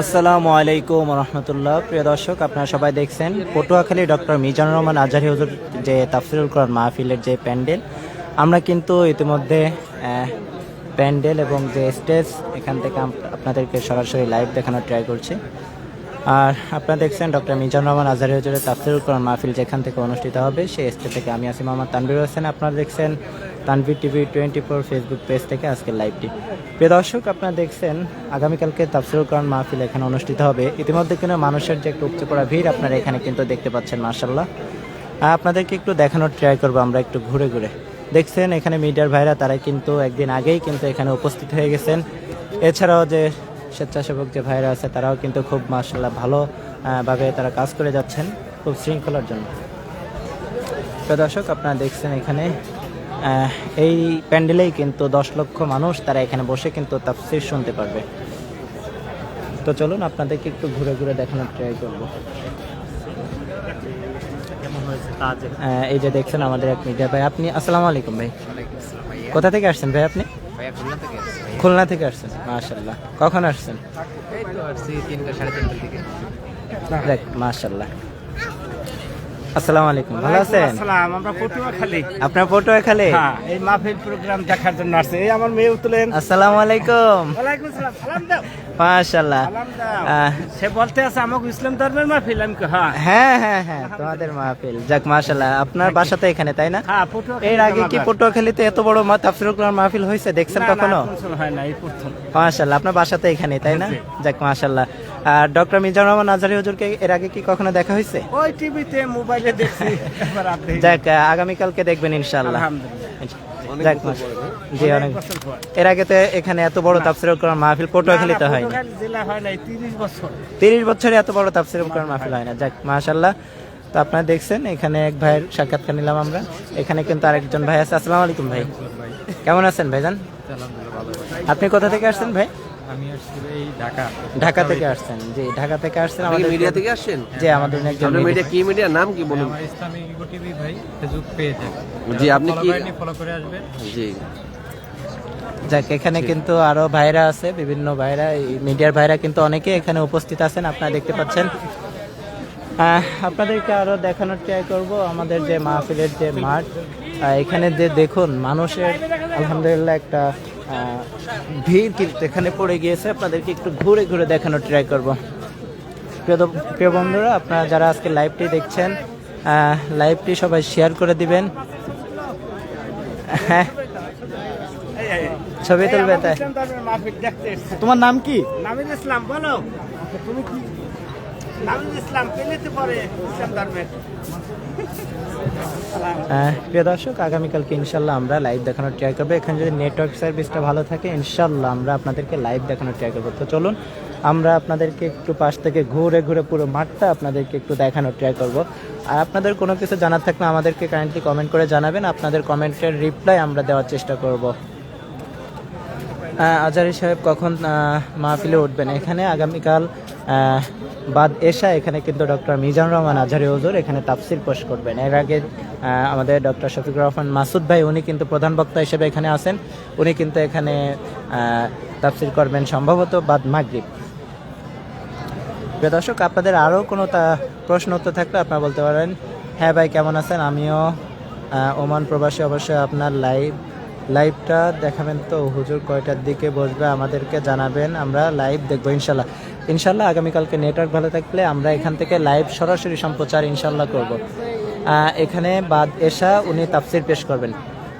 আসসালামু আলাইকুম রহমতুল্লাহ। প্রিয় দর্শক, আপনারা সবাই দেখছেন পটুয়াখালী ডক্টর মিজানুর রহমান আজহারি হজুর যে তাফসিরুল কোরআন মাহফিলের যে প্যান্ডেল। আমরা কিন্তু ইতিমধ্যে প্যান্ডেল এবং যে স্টেজ, এখান থেকে আপনাদেরকে সরাসরি লাইভ দেখানোর ট্রাই করছি। আর আপনারা দেখছেন ডক্টর মিজানুর রহমান আজহারি হুজুরের তাফসিরুল কোরআন মাহফিল যেখান থেকে অনুষ্ঠিত হবে, সেই স্টেজ থেকে আমি আছি মোহাম্মদ তানবির হোসেন। আপনারা দেখছেন Tanvir TV twenty four Facebook page থেকে আজকের লাইভটি। প্রিয় দর্শক আপনারা দেখছেন আগামীকালকে তাফসিরুল কোরআন মাহফিল এখানে অনুষ্ঠিত হবে। ইতিমধ্যে কিন্তু মানুষের যে একটু উপচে পড়া ভিড় আপনারা এখানে কিন্তু দেখতে পাচ্ছেন মার্শাল্লাহ আপনাদেরকে একটু দেখানোর ট্রাই করব আমরা একটু ঘুরে ঘুরে। দেখছেন এখানে মিডিয়ার ভাইরা তারা কিন্তু একদিন আগেই কিন্তু এখানে উপস্থিত হয়ে গেছেন। এছাড়াও যে স্বেচ্ছাসেবক যে ভাইরা আছে তারাও কিন্তু খুব মার্শাল্লাহ ভালো আহ, ভাবে তারা কাজ করে যাচ্ছেন খুব শৃঙ্খলার জন্য। তো দর্শক আপনারা দেখছেন এখানে এই প্যান্ডেলেই কিন্তু দশ লক্ষ মানুষ তারা এখানে বসে কিন্তু তাফসির শুনতে পারবে। তো চলুন আপনাদেরকে একটু ঘুরে ঘুরে দেখানোর ট্রাই করব। এই যে দেখছেন আমাদের এক মিডিয়া ভাই। আপনি আসসালামু আলাইকুম ভাই। কোথা থেকে আসছেন ভাই আপনি? খুলনা থেকে আসছেন মাশাল্লাহ কখন আসছেন? দেখ মাশাল্লাহ আসসালামু আলাইকুম ভালো আছেন? আসসালাম আমরা পটুয়াখালী। আপনার পটুয়াখালী? হ্যাঁ এই মাহফিল প্রোগ্রাম দেখার জন্য আসছে। এই আমার মেয়ে তুলেন আসসালামু আলাইকুম। ওয়ালাইকুম সালাম সালাম দাও। আহ, সে বলতে আছে আমাকে ইসলাম ধর্মের মাহফিল আমি হ্যাঁ। হ্যাঁ হ্যাঁ হ্যাঁ তোমাদের মাহফিল। যাক মাশাল্লাহ আপনার বাসা তো এখানে তাই না? হ্যাঁ এর আগে কি পটুয়াখালীতে এত বড় মা- তাফসিরুল কোরআন মাহফিল হয়েছে দেখছেন কখনো? হয় না এই প্রথম। মাশাল্লাহ আপনার বাসা তো এখানে তাই না? যাক মাশাল্লাহ আর ডক্টর মিজানুর রহমান আজহারি হুজুরকে এর আগে কি কখনো দেখা হয়েছে? ওই টিভিতে মোবাইলে দেখছি যাক আগামীকালকে দেখবেন ইনশাআল্লাহ। যাক জি অনেক এর আগে তো এখানে এত বড় তাফসিরুল কোরআন মাহফিল পটুয়াখালীতে না, হয় তিরিশ বছর। এত বড় তাফসিরুল কোরআন মাহফিল হয় না। যাক মাশাল্লাহ তো আপনারা দেখছেন এখানে এক ভাইয়ের সাক্ষাৎকার নিলাম আমরা। এখানে কিন্তু আরেকজন ভাই আছে। আসসালামু আলাইকুম ভাই। কেমন আছেন ভাইজান? আপনি কোথা থেকে আসছেন ভাই? আমি আসছি এই ঢাকা। ঢাকা থেকে আসছেন। জি ঢাকা থেকে আসছেন। আমাদের মিডিয়া থেকে আসছেন? জি আমাদের একজন মিডিয়া কি মিডিয়া নাম কি বলুন? আমার ইগো টিভি ভাই ফেসবুক পেজ। জি আপনি কি ফলো করে আসবেন। জি। যাক এখানে কিন্তু আরও ভাইরা আছে বিভিন্ন ভাইরা। মিডিয়ার ভাইরা কিন্তু অনেকে এখানে উপস্থিত আছেন আপনারা দেখতে পাচ্ছেন। আহ, আপনাদেরকে আরও দেখানোর ট্রাই করব আমাদের যে মাহফিলের যে মাঠ। আহ, এখানে যে দেখুন মানুষের আলহামদুলিল্লাহ একটা ভিড় কিন্তু এখানে পড়ে গিয়েছে। আপনাদেরকে একটু ঘুরে ঘুরে দেখানোর ট্রাই করব। প্রিয় প্রিয় বন্ধুরা আপনারা যারা আজকে লাইভটি দেখছেন লাইভটি সবাই শেয়ার করে দিবেন। হ্যাঁ। ছবি তুলবে তাই। তোমার নাম কি? নামিদ ইসলাম বলো। তুমি কি ইসলাম ধর্মের প্রিয় দর্শক, আগামীকালকে ইনশাল্লাহ আমরা লাইভ দেখানোর ট্রাই করব। এখানে যদি নেটওয়ার্ক সার্ভিসটা ভালো থাকে, ইনশাল্লাহ আমরা আপনাদেরকে লাইভ দেখানোর ট্রাই করব। তো চলুন, আমরা আপনাদেরকে একটু পাশ থেকে ঘুরে ঘুরে পুরো মাঠটা আপনাদেরকে একটু দেখানোর ট্রাই করব। আর আপনাদের কোনো কিছু জানার থাকলে আমাদেরকে কাইন্ডলি কমেন্ট করে জানাবেন। আপনাদের কমেন্টের রিপ্লাই আমরা দেওয়ার চেষ্টা করব। আজারি সাহেব কখন মাহফিলে উঠবেন? এখানে আগামীকাল বাদ এশা এখানে কিন্তু ডক্টর মিজানুর রহমান আজহারি হজুর এখানে তাফসির পেশ করবেন। এর আগে আমাদের ডক্টর শফিকুর রহমান মাসুদ ভাই, উনি কিন্তু প্রধান বক্তা হিসেবে এখানে আছেন। উনি কিন্তু এখানে তাফসির করবেন সম্ভবত বাদ মাগরিব। দর্শক, আপনাদের আরও কোনো তা প্রশ্ন, উত্তর থাকলে আপনারা বলতে পারেন। হ্যাঁ ভাই, কেমন আছেন? আমিও ওমান প্রবাসী অবশ্যই আপনার লাইভ লাইভটা দেখাবেন তো, হুজুর কয়টার দিকে বসবে আমাদেরকে জানাবেন, আমরা লাইভ দেখব, ইনশাল্লাহ। ইনশাল্লাহ আগামীকালকে নেটওয়ার্ক ভালো থাকলে আমরা এখান থেকে লাইভ সরাসরি সম্প্রচার ইনশাল্লাহ করব। এখানে বাদ এসা উনি তাফসির পেশ করবেন।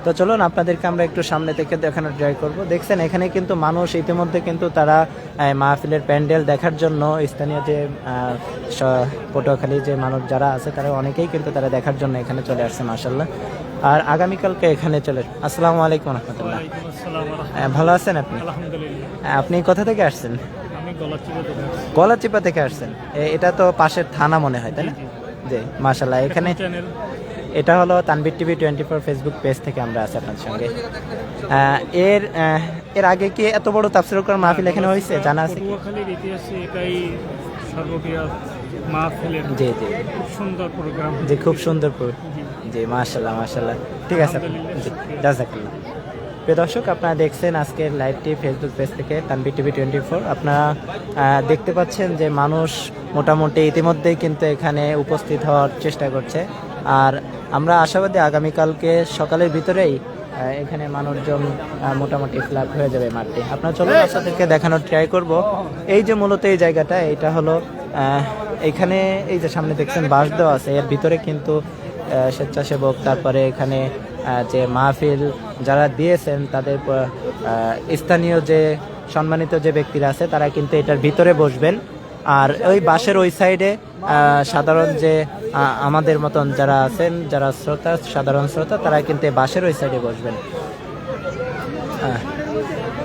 তো চলুন, আপনাদেরকে আমরা একটু সামনে থেকে দেখানোর ট্রাই করব। দেখছেন, এখানে কিন্তু মানুষ ইতিমধ্যে কিন্তু তারা মাহফিলের প্যান্ডেল দেখার জন্য স্থানীয় যে পটুয়াখালী যে মানুষ যারা আছে, তারা অনেকেই কিন্তু তারা দেখার জন্য এখানে চলে আসছে মাসাল্লাহ আর আগামীকালকে এখানে চলে আসসালামু আলাইকুম রহমতুল্লাহ। ভালো আছেন আপনি? আপনি কোথা থেকে আসছেন? গলাচিপা থেকে আসছেন। এটা তো পাশের থানা মনে হয় তাই না? জি মাসাল্লাহ এখানে এটা হলো Tanvir TV twenty four Facebook page থেকে আমরা আছি আপনার সঙ্গে। এর এর আগে কি এত বড় তাফসিরুল কোরআন মাহফিল এখানে হয়েছে? জানা আছে ইতিহাসে এটাই সর্ববৃহৎ মাহফিলের জি জি। সুন্দর প্রোগ্রাম জি খুব সুন্দর জি। মাশাল্লাহ মাশাল্লাহ ঠিক আছে। জি জাজাকাল্লাহ। প্রিয় দর্শক আপনারা দেখছেন আজকের লাইভটি ফেসবুক পেজ থেকে তানবি টিভি টোয়েন্টি ফোর আপনারা দেখতে পাচ্ছেন যে মানুষ মোটামুটি ইতিমধ্যেই কিন্তু এখানে উপস্থিত হওয়ার চেষ্টা করছে। আর আমরা আশাবাদী আগামীকালকে সকালের ভিতরেই এখানে মানুষজন মোটামুটি ফ্ল্যাট হয়ে যাবে মাঠটি। আপনার চলুন আপনাদেরকে দেখানোর ট্রাই করব। এই যে মূলত এই জায়গাটা এটা হলো এখানে এই যে সামনে দেখছেন বাঁশ দেওয়া আছে এর ভিতরে কিন্তু স্বেচ্ছাসেবক তারপরে এখানে যে মাহফিল যারা দিয়েছেন তাদের স্থানীয় যে সম্মানিত যে ব্যক্তিরা আছে তারা কিন্তু এটার ভিতরে বসবেন। আর ওই বাসের ওই সাইডে সাধারণ যে আমাদের মতন যারা আছেন যারা শ্রোতা সাধারণ শ্রোতা তারা কিন্তু বাসের ওই সাইডে বসবেন। আহ,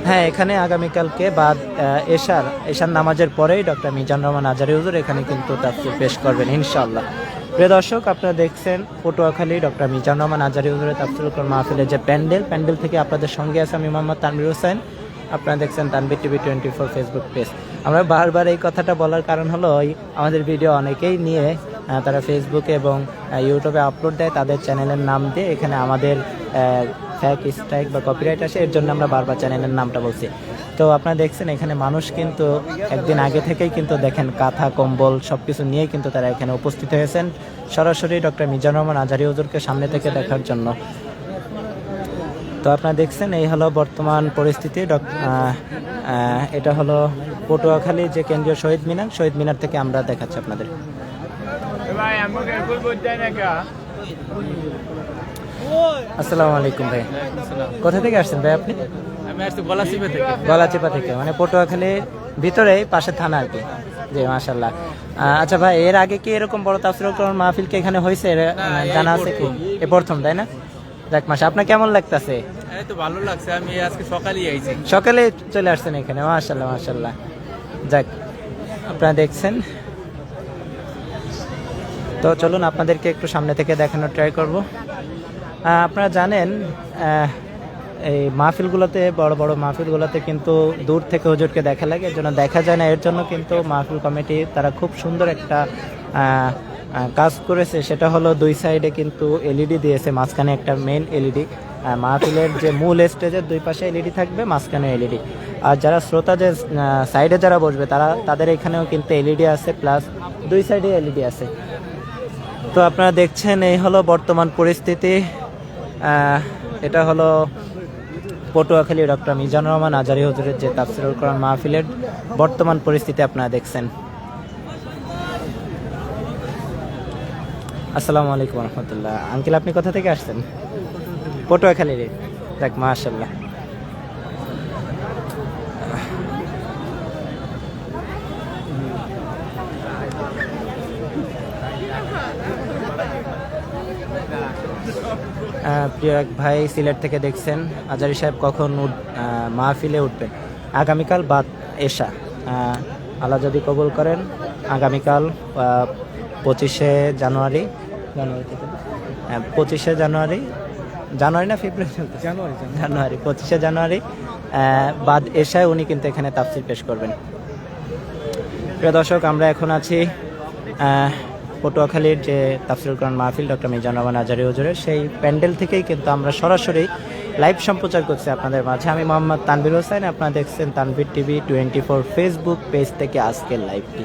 হ্যাঁ এখানে আগামীকালকে বা আহ, এশার এশার নামাজের পরেই ডক্টর মিজান রহমান আজারি হুজুর এখানে কিন্তু তাফসির পেশ করবেন ইনশাআল্লাহ। প্রিয় দর্শক আপনারা দেখছেন পটুয়াখালী ডক্টর মিজান রহমান আজারি হুজুরের তাফসিরুল মাহফিলের যে প্যান্ডেল প্যান্ডেল থেকে আপনাদের সঙ্গে আছে আমি মোহাম্মদ তানবির হোসেন। আপনারা দেখছেন Tanvir TV twenty four Facebook page. আমরা বারবার এই কথাটা বলার কারণ হলো ওই আমাদের ভিডিও অনেকেই নিয়ে তারা ফেসবুকে এবং ইউটিউবে আপলোড দেয় তাদের চ্যানেলের নাম দিয়ে এখানে আমাদের ফ্যাক স্ট্রাইক বা কপিরাইট আসে, এর জন্য আমরা বারবার চ্যানেলের নামটা বলছি। তো আপনারা দেখছেন, এখানে মানুষ কিন্তু একদিন আগে থেকেই কিন্তু দেখেন, কাঁথা, কম্বল সব কিছু নিয়ে কিন্তু তারা এখানে উপস্থিত হয়েছেন। সরাসরি ডক্টর মিজানুর রহমান আজারি হুজুরকে সামনে থেকে দেখার জন্য। তো আপনারা দেখছেন, এই হলো বর্তমান পরিস্থিতি। এটা হলো পটুয়াখালী, যে কেন্দ্রীয় শহীদ মিনার। শহীদ মিনার থেকে আমরা দেখাচ্ছি আপনাদের। আসসালামু আলাইকুম ভাই। কোথা থেকে আসছেন ভাই আপনি? আমি আসছি গলাচিপে থেকে। গলাচিপা থেকে মানে পটুয়াখালীর ভিতরে পাশে থানা আর কি। জি মাশাল্লাহ আচ্ছা ভাই এর আগে কি এরকম বড় তাফসিরুল কোরআন মাহফিল কি এখানে হয়েছে? এর, জানা আছে কি? এ প্রথম তাই না? যাক মাসা আপনার কেমন লাগতেছে? এই তো ভালো লাগছে আমি আজকে সকালেই আইছি। সকালে চলে আসছেন এখানে মাশাল্লাহ মাশাল্লাহ যাক আপনারা দেখছেন। তো চলুন আপনাদেরকে একটু সামনে থেকে দেখানোর ট্রাই করব। আপনারা জানেন এই মাহফিলগুলোতে, বড় বড় মাহফিলগুলোতে কিন্তু দূর থেকে হুজুরকে দেখা লাগে, এর জন্য দেখা যায় না। এর জন্য কিন্তু মাহফিল কমিটি তারা খুব সুন্দর একটা কাজ করেছে। সেটা হলো দুই সাইডে কিন্তু এলইডি দিয়েছে, মাঝখানে একটা মেন এলইডি। মাহফিলের যে মূল স্টেজের দুই পাশে এলইডি থাকবে, মাঝখানে এলইডি। আর যারা শ্রোতা যে সাইডে যারা বসবে, তারা, তাদের এখানেও কিন্তু এলইডি আছে প্লাস দুই সাইডে এলইডি আছে। তো আপনারা দেখছেন, এই হলো বর্তমান পরিস্থিতি। এটা হলো পটুয়াখালী ডক্টর মিজানুর রহমান, আজারি হজুরের যে তাফসিরুল কোরআন মাহফিলের বর্তমান পরিস্থিতি আপনারা দেখছেন। আসসালামু আলাইকুম রহমতুল্লাহ। আঙ্কিল, আপনি কোথা থেকে আসছেন? পটুয়াখালীর। দেখ মাশাল্লাহ প্রিয় এক ভাই সিলেট থেকে দেখছেন। আজারি সাহেব কখন মাহফিলে উঠবেন? আগামীকাল বাদ এশা আহ, আল্লাহ যদি কবুল করেন আগামীকাল পঁচিশে জানুয়ারি জানুয়ারি থেকে হ্যাঁ, পঁচিশে জানুয়ারি জানুয়ারি না ফেব্রুয়ারি জানুয়ারি জানুয়ারি। পঁচিশে জানুয়ারি বাদ এশায় উনি কিন্তু এখানে তাফসির পেশ করবেন। প্রিয় দর্শক আমরা এখন আছি পটুয়াখালীর যে তাফসিরুল কোরআন মাহফিল ডক্টর মিজান রহমান আজারি হুজুরের, সেই প্যান্ডেল থেকেই কিন্তু আমরা সরাসরি লাইভ সম্প্রচার করছি আপনাদের মাঝে। আমি মোহাম্মদ তানবির হোসেন, আপনারা দেখছেন Tanvir TV twenty four Facebook page থেকে আজকের লাইভটি।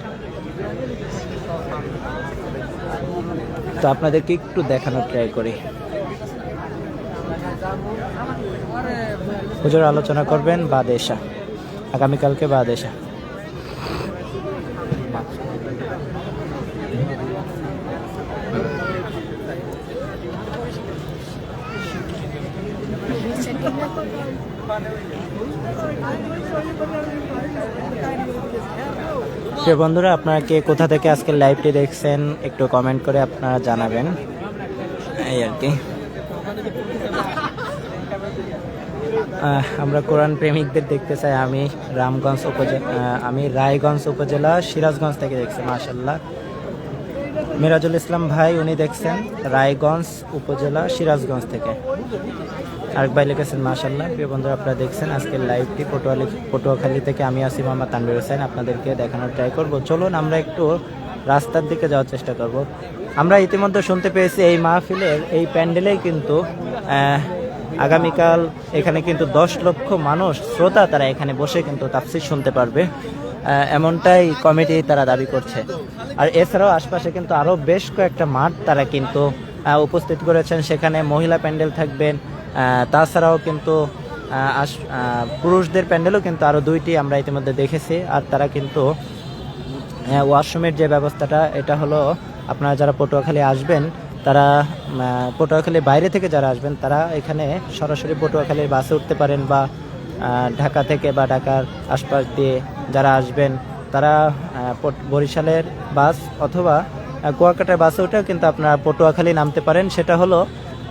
তো আপনাদেরকে একটু দেখানোর ট্রাই করি। হুজুর আলোচনা করবেন বাদেশা আগামীকালকে বাদেশা প্রিয় বন্ধুরা, আপনারা কে কোথা থেকে আজকে লাইভটি দেখছেন, একটু কমেন্ট করে আপনারা জানাবেন। এই আর কি। আমরা কোরআন প্রেমিকদের দেখতে চাই। আমি রামগঞ্জ উপজেলা আমি রায়গঞ্জ উপজেলা, সিরাজগঞ্জ থেকে দেখছি মাশাল্লাহ মিরাজুল ইসলাম ভাই, উনি দেখছেন রায়গঞ্জ উপজেলা, সিরাজগঞ্জ থেকে। আরেক ভাই লিখেছেন মাশাল্লাহ প্রিয় বন্ধুরা, আপনারা দেখছেন আজকের লাইভটি পটুয়ালি পটুয়াখালী থেকে আমি আসি মোহাম্মদ তানবির হোসেন। আপনাদেরকে দেখানোর ট্রাই করব। চলুন আমরা একটু রাস্তার দিকে যাওয়ার চেষ্টা করব। আমরা ইতিমধ্যে শুনতে পেয়েছি এই মাহফিলের এই প্যান্ডেলেই কিন্তু আগামীকাল এখানে কিন্তু দশ লক্ষ মানুষ, শ্রোতা তারা এখানে বসে কিন্তু তাফসির শুনতে পারবে। এমনটাই কমিটি তারা দাবি করছে। আর এছাড়াও আশপাশে কিন্তু আরও বেশ কয়েকটা মাঠ তারা কিন্তু উপস্থিত করেছেন। সেখানে মহিলা প্যান্ডেল থাকবেন তাছাড়াও কিন্তু পুরুষদের প্যান্ডেলও কিন্তু আরও দুইটি আমরা ইতিমধ্যে দেখেছি। আর তারা কিন্তু ওয়াশরুমের যে ব্যবস্থাটা, এটা হলো আপনারা যারা পটুয়াখালী আসবেন, তারা পটুয়াখালীর বাইরে থেকে যারা আসবেন, তারা এখানে সরাসরি পটুয়াখালীর বাসে উঠতে পারেন বা ঢাকা থেকে বা ঢাকার আশপাশ দিয়ে যারা আসবেন, তারা বরিশালের বাস অথবা কুয়াকাটার বাসে উঠেও কিন্তু আপনারা পটুয়াখালী নামতে পারেন। সেটা হলো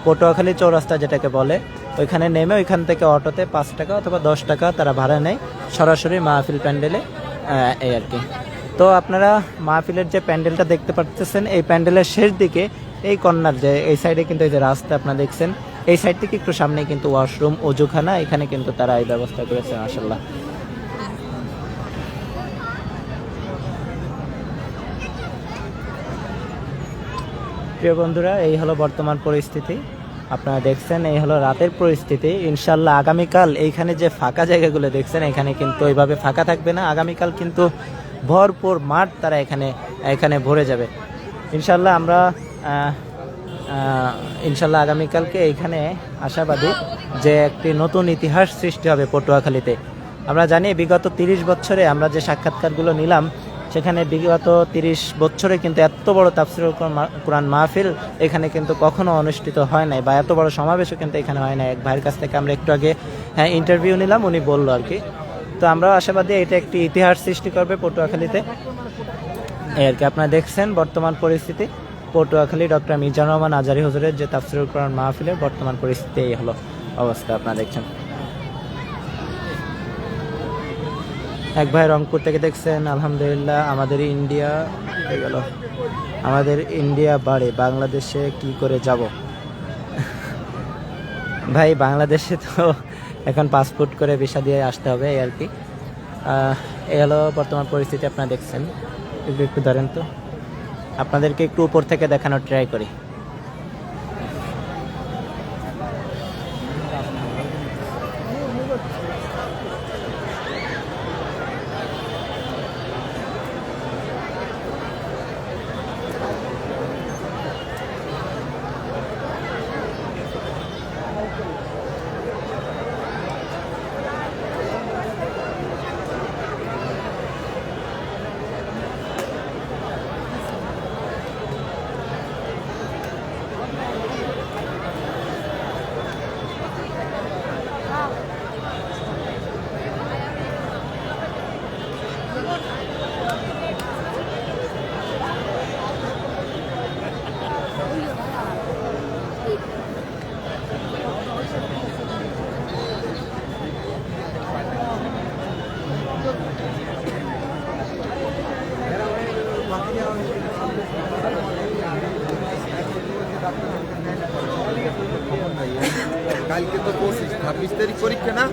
পটুয়াখালী চৌরাস্তা যেটাকে বলে, ওইখানে নেমে ওইখান থেকে অটোতে পাঁচ টাকা অথবা দশ টাকা তারা ভাড়া নেয় সরাসরি মাহফিল প্যান্ডেলে এই আর কি। তো আপনারা মাহফিলের যে প্যান্ডেলটা দেখতে পাচ্ছেন এই প্যান্ডেলের শেষ দিকে এই কর্নার যে, এই সাইডে কিন্তু এই যে রাস্তা আপনারা দেখছেন, এই সাইড থেকে একটু সামনে কিন্তু ওয়াশরুম, অজুখানা, এখানে কিন্তু তারা এই ব্যবস্থা করেছে মাসাল্লাহ প্রিয় বন্ধুরা, এই হলো বর্তমান পরিস্থিতি। আপনারা দেখছেন, এই হলো রাতের পরিস্থিতি। ইনশাল্লাহ আগামীকাল এইখানে যে ফাঁকা জায়গাগুলো দেখছেন, এখানে কিন্তু ওইভাবে ফাঁকা থাকবে না। আগামীকাল কিন্তু ভরপুর মাঠ তারা এখানে এখানে ভরে যাবে। ইনশাল্লাহ আমরা ইনশাল্লাহ আগামীকালকে এইখানে আশাবাদী যে একটি নতুন ইতিহাস সৃষ্টি হবে পটুয়াখালীতে। আমরা জানি বিগত তিরিশ বছরে আমরা যে সাক্ষাৎকারগুলো নিলাম সেখানে বিগত তিরিশ বছরে কিন্তু এত বড় কোরআন- কোরআন মাহফিল এখানে কিন্তু কখনো অনুষ্ঠিত হয় নাই বা এত বড় সমাবেশও কিন্তু এখানে হয় নাই। এক ভাইয়ের কাছ থেকে আমরা একটু আগে হ্যাঁ ইন্টারভিউ নিলাম, উনি বলল আর কি। তো আমরাও আশাবাদী এটা একটি ইতিহাস সৃষ্টি করবে পটুয়াখালীতে। এই আর কি, আপনারা দেখছেন বর্তমান পরিস্থিতি। পটুয়াখালী ডক্টর মিজানুর রহমান আজারি হুজুরের যে তাফসিরুল কোরআন মাহফিলের বর্তমান পরিস্থিতি, এই হলো অবস্থা, আপনারা দেখছেন। এক ভাই রংপুর থেকে দেখছেন, আলহামদুলিল্লাহ আমাদের ইন্ডিয়া হয়ে গেল। আমাদের ইন্ডিয়া বাড়ে, বাংলাদেশে কি করে যাব? ভাই, বাংলাদেশে তো এখন পাসপোর্ট করে ভিসা দিয়ে আসতে হবে, এই আর কি। এই হলো বর্তমান পরিস্থিতি, আপনারা দেখছেন। একটু একটু ধরেন তো। আপনাদেরকে একটু উপর থেকে দেখানোর ট্রাই করি কালকে তো পঁচিশ ছাব্বিশ তারিখ পরীক্ষা না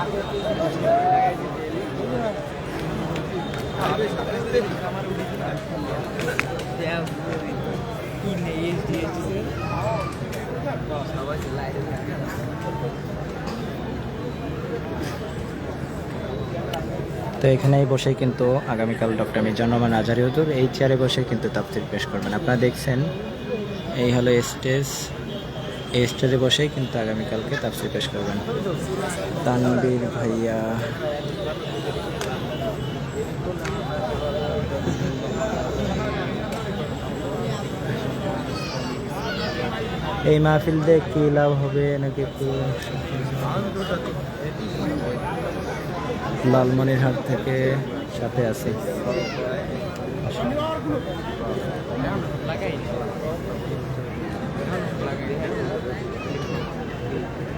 তো এখানেই বসে কিন্তু আগামীকাল ডক্টর মিজানুর রহমান আজারি এই চেয়ারে বসে কিন্তু তাফসির পেশ করবেন। আপনারা দেখছেন, এই হলো স্টেজ এই স্টেজে বসেই কিন্তু আগামীকালকে তাফসির পেশ করবেন। তানবীর ভাইয়া। এই মাহফিল দিয়ে কি লাভ হবে নাকি লালমনিরহাট থেকে সাথে আছি।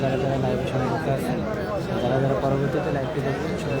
যারা যারা লাইভে সংযুক্ত আছেন যারা যারা পরবর্তীতে লাইভটি দেখবেন সবাই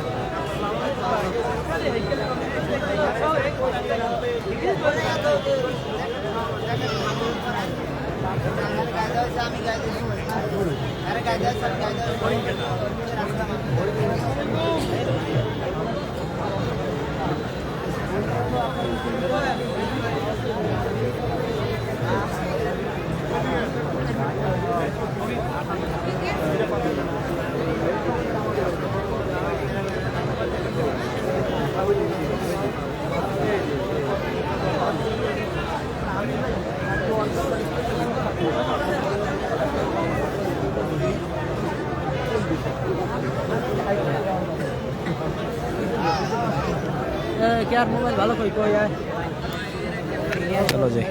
আমি করুন। চলো যাই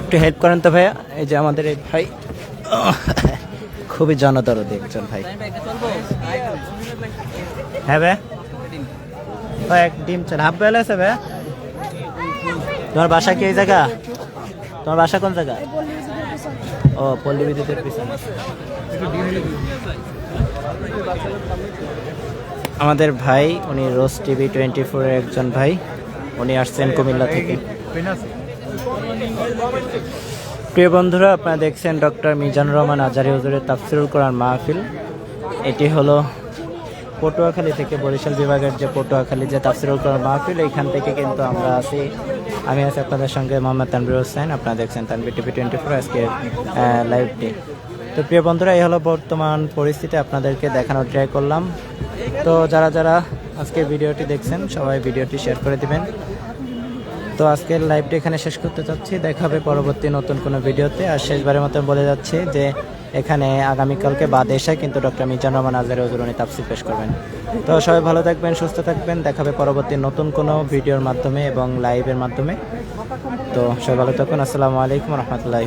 একটু হেল্প করেন তো ভাইয়া। এই যে আমাদের এই ভাই, খুবই জনদরদি একজন ভাই। হ্যাঁ ভাই ও এক ডিম চাল হাফ বেলা আছে ভাই তোমার বাসা কি এই জায়গা? তোমার বাসা কোন জায়গা? ও, পল্লী বিদ্যুতের পিছনে। আমাদের ভাই, উনি রোজ টিভি টোয়েন্টি ফোরের একজন ভাই। উনি আসছেন কুমিল্লা থেকে। প্রিয় বন্ধুরা, আপনারা দেখছেন ডক্টর মিজানুর রহমান, আজারি হুজুরের তাফসিরুল কোরআন মাহফিল। এটি হলো পটুয়াখালী থেকে বরিশাল বিভাগের যে পটুয়াখালী যে তাফসিরুল কোরআন মাহফিল, এইখান থেকে কিন্তু আমরা আছি। আমি আছি আপনাদের সঙ্গে মোহাম্মদ তানবির হোসেন। আপনারা দেখছেন তানবির টিভি টোয়েন্টি ফোর আজকে লাইভটি তো প্রিয় বন্ধুরা, এই হলো বর্তমান পরিস্থিতি, আপনাদেরকে দেখানোর ট্রাই করলাম। তো যারা যারা আজকে ভিডিওটি দেখছেন, সবাই ভিডিওটি শেয়ার করে দিবেন। তো আজকের লাইভটি এখানে শেষ করতে চাচ্ছি। দেখা হবে পরবর্তী নতুন কোনো ভিডিওতে। আর শেষবারের মতো বলে যাচ্ছি যে, এখানে আগামীকালকে বাদ এসে কিন্তু ডক্টর মিজান রহমান আজারে উজুরনি তাফসির পেশ করবেন। তো সবাই ভালো থাকবেন, সুস্থ থাকবেন। দেখা হবে পরবর্তী নতুন কোনো ভিডিওর মাধ্যমে এবং লাইভের মাধ্যমে। তো সবাই ভালো থাকুন। আসসালামু আলাইকুম রহমতুল্লাহ